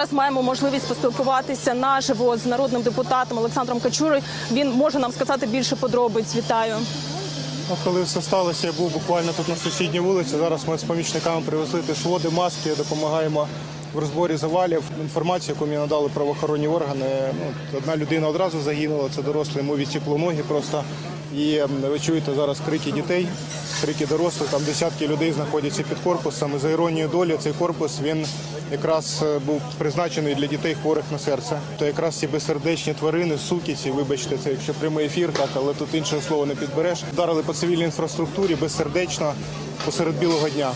Зараз маємо можливість поспілкуватися наживо з народним депутатом Олександром Качурою. Він може нам сказати більше подробиць. Вітаю. Ну, коли все сталося, я був буквально тут на сусідній вулиці. Зараз ми з помічниками привезли води, маски, допомагаємо в розборі завалів. Інформацію, яку мені надали правоохоронні органи. Ну, одна людина одразу загинула, це дорослий, йому відсікло ноги просто. І ви чуєте зараз крики дітей, крики дорослих. Там десятки людей знаходяться під корпусом. І за іронією долі цей корпус він якраз е, був призначений для дітей хворих на серце. То якраз ці безсердечні тварини, сукіці, вибачте, це якщо прямий ефір, так але тут іншого слова не підбереш. Вдарили по цивільній інфраструктурі безсердечно посеред білого дня.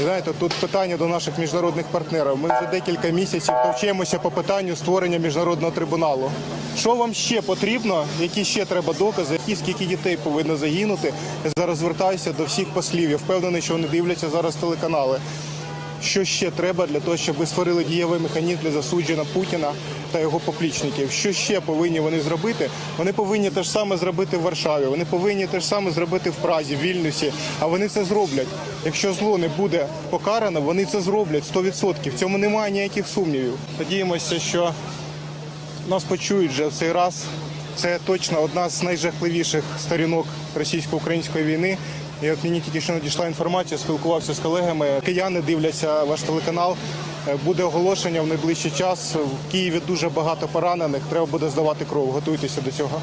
І знаєте, тут питання до наших міжнародних партнерів. Ми вже декілька місяців товчемося по питанню створення міжнародного трибуналу. Що вам ще потрібно? Які ще треба докази? Які скільки дітей повинно загинути? Зараз звертаюся до всіх послів. Я впевнений, що вони дивляться зараз телеканали. Що ще треба для того, щоб ви створили дієвий механізм для засудження Путіна та його поплічників? Що ще повинні вони зробити? Вони повинні те ж саме зробити в Варшаві. Вони повинні те ж саме зробити в Празі, в Вільнюсі. А вони це зроблять. Якщо зло не буде покарано, вони це зроблять 100%. В цьому немає ніяких сумнівів. Надіємося, що нас почують вже в цей раз. Це точно одна з найжахливіших сторінок російсько-української війни. І от мені тільки що надійшла інформація, спілкувався з колегами. Кияни дивляться ваш телеканал. Е, Буде оголошення в найближчий час. В Києві дуже багато поранених. Треба буде здавати кров. Готуйтеся до цього.